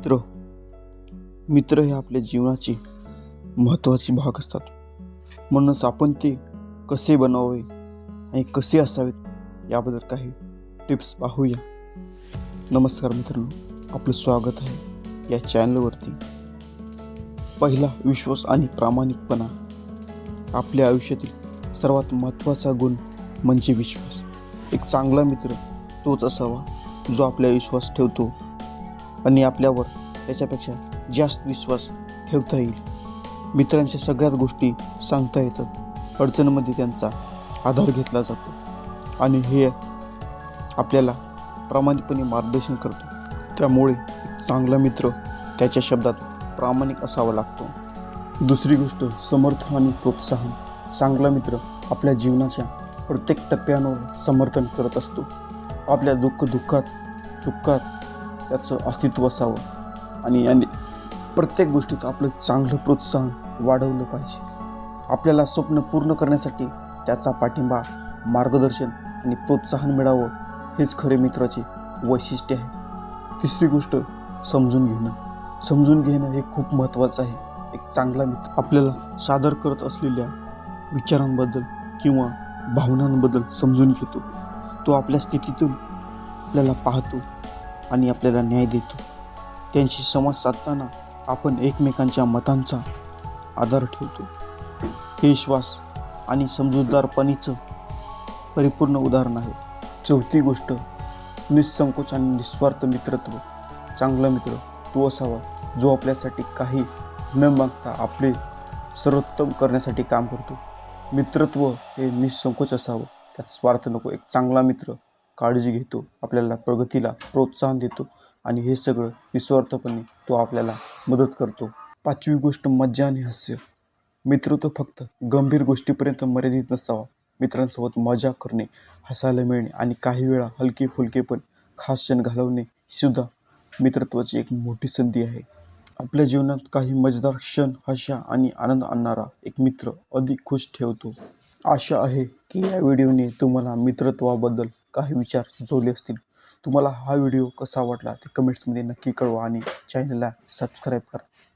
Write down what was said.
मित्र मित्र हे आपल्या जीवनाचे महत्त्वाचे भाग असतात. म्हणूनच आपण ते कसे बनवावे आणि कसे असावेत याबद्दल काही टिप्स पाहूया. नमस्कार मित्रांनो आपलं स्वागत आहे या चॅनलवरती. पहिला विश्वास आणि प्रामाणिकपणा. आपल्या आयुष्यातील सर्वात महत्त्वाचा गुण म्हणजे विश्वास. एक चांगला मित्र तोच असावा जो आपला विश्वास ठेवतो आणि आपल्यावर त्याच्यापेक्षा जास्त विश्वास ठेवता येईल. मित्रांच्या सगळ्याच गोष्टी सांगता येतात. अडचणीमध्ये त्यांचा आधार घेतला जातो. आणि हे आपल्याला प्रामाणिकपणे मार्गदर्शन करतो. त्यामुळे चांगला मित्र त्याच्या शब्दात प्रामाणिक असावा लागतो. दुसरी गोष्ट समर्थन आणि प्रोत्साहन. चांगला मित्र आपल्या जीवनाच्या प्रत्येक टप्प्यांवर समर्थन करत असतो. आपल्या दुःख दुःखात सुखात त्याचं अस्तित्व असावं. आणि याने प्रत्येक गोष्टीत आपलं चांगलं प्रोत्साहन वाढवलं पाहिजे. आपल्याला स्वप्न पूर्ण करण्यासाठी त्याचा पाठिंबा मार्गदर्शन आणि प्रोत्साहन मिळावं हेच खरे मित्राचे वैशिष्ट्य आहे. तिसरी गोष्ट समजून घेणं. समजून घेणं हे खूप महत्त्वाचं आहे. एक चांगला मित्र आपल्याला सादर करत असलेल्या विचारांबद्दल किंवा भावनांबद्दल समजून घेतो. तो आपल्या स्थितीतून आपल्याला पाहतो. आणि आपल्याला न्याय देतो. त्यांशी संवाद साधताना आपण एकमेकांच्या मतांचा आधार ठेवतो. हे श्वास आणि समजूतदारपणीचं परिपूर्ण उदाहरण आहे. चौथी गोष्ट निसंकोच आणि निस्वार्थ मित्रत्व. चांगला मित्र तो असावा जो आपल्यासाठी काही न मागता आपले सर्वोत्तम करण्यासाठी काम करतो. मित्रत्व हे निसंकोच असावं त्यात स्वार्थ नको. एक चांगला मित्र काळजी घेतो आपल्याला प्रगतीला प्रोत्साहन देतो आणि हे सगळं निस्वार्थपणे तो आपल्याला मदत करतो. पाचवी गोष्ट मज्जा आणि हास्य. मित्रत्व फक्त गंभीर गोष्टीपर्यंत मर्यादित नसावा. मित्रांसोबत मजा करणे हसायला मिळणे आणि काही वेळा हलके फुलके पण खास क्षण घालवणे ही सुद्धा मित्रत्वाची एक मोठी संधी आहे. आपल्या जीवनात काही मजेदार क्षण हशा आणि आनंद आणणारा एक मित्र अधिक खुश ठेवतो. आशा आहे की या व्हिडिओने तुम्हाला मित्रत्वाबद्दल काही विचार सुचवले असतील. तुम्हाला हा व्हिडिओ कसा वाटला ते कमेंट्समध्ये नक्की कळवा आणि चॅनलला सबस्क्राईब करा.